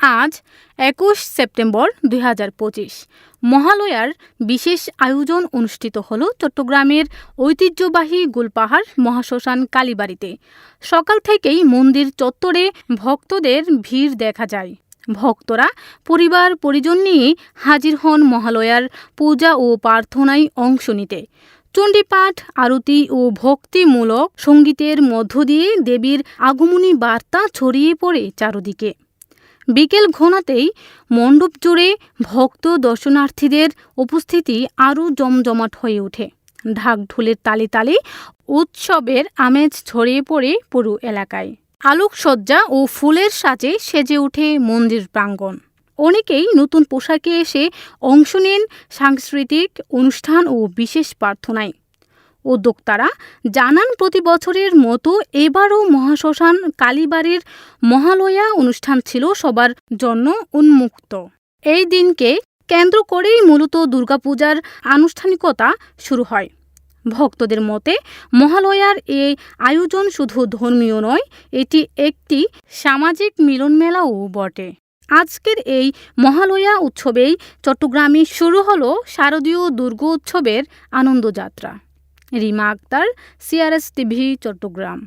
আজ একুশ সেপ্টেম্বর দুই মহালয়ার বিশেষ আয়োজন অনুষ্ঠিত হল চট্টগ্রামের ঐতিহ্যবাহী গুলপাহাড় মহাশ্মশান কালীবাড়িতে। সকাল থেকেই মন্দির চত্বরে ভক্তদের ভিড় দেখা যায়। ভক্তরা পরিবার পরিজন নিয়ে হাজির হন মহালয়ার পূজা ও প্রার্থনায় অংশ নিতে। চণ্ডীপাঠ, আরতি ও ভক্তিমূলক সঙ্গীতের মধ্য দিয়ে দেবীর আগমনী বার্তা ছড়িয়ে পড়ে চারদিকে। বিকেল ঘোনাতেই মণ্ডপ জুড়ে ভক্ত দর্শনার্থীদের উপস্থিতি আরও জমজমাট হয়ে ওঠে। ঢাক ঢোলের তালে তালে উৎসবের আমেজ ছড়িয়ে পড়ে পুরো এলাকায়। আলোকসজ্জা ও ফুলের সাজে সেজে ওঠে মন্দির প্রাঙ্গণ। অনেকেই নতুন পোশাকে এসে অংশ নেন সাংস্কৃতিক অনুষ্ঠান ও বিশেষ প্রার্থনায়। উদ্যোক্তারা জানান, প্রতি বছরের মতো এবারও মহাশ্মশান কালীবাড়ির মহালয়া অনুষ্ঠান ছিল সবার জন্য উন্মুক্ত। এই দিনকে কেন্দ্র করেই মূলত দুর্গাপূজার আনুষ্ঠানিকতা শুরু হয়। ভক্তদের মতে, মহালয়ার এই আয়োজন শুধু ধর্মীয় নয়, এটি একটি সামাজিক মিলনমেলাও বটে। আজকের এই মহালয়া উৎসবেই চট্টগ্রামে শুরু হলো শারদীয় দুর্গোৎসবের আনন্দযাত্রা। Rima Akter CRS TV Chattogram.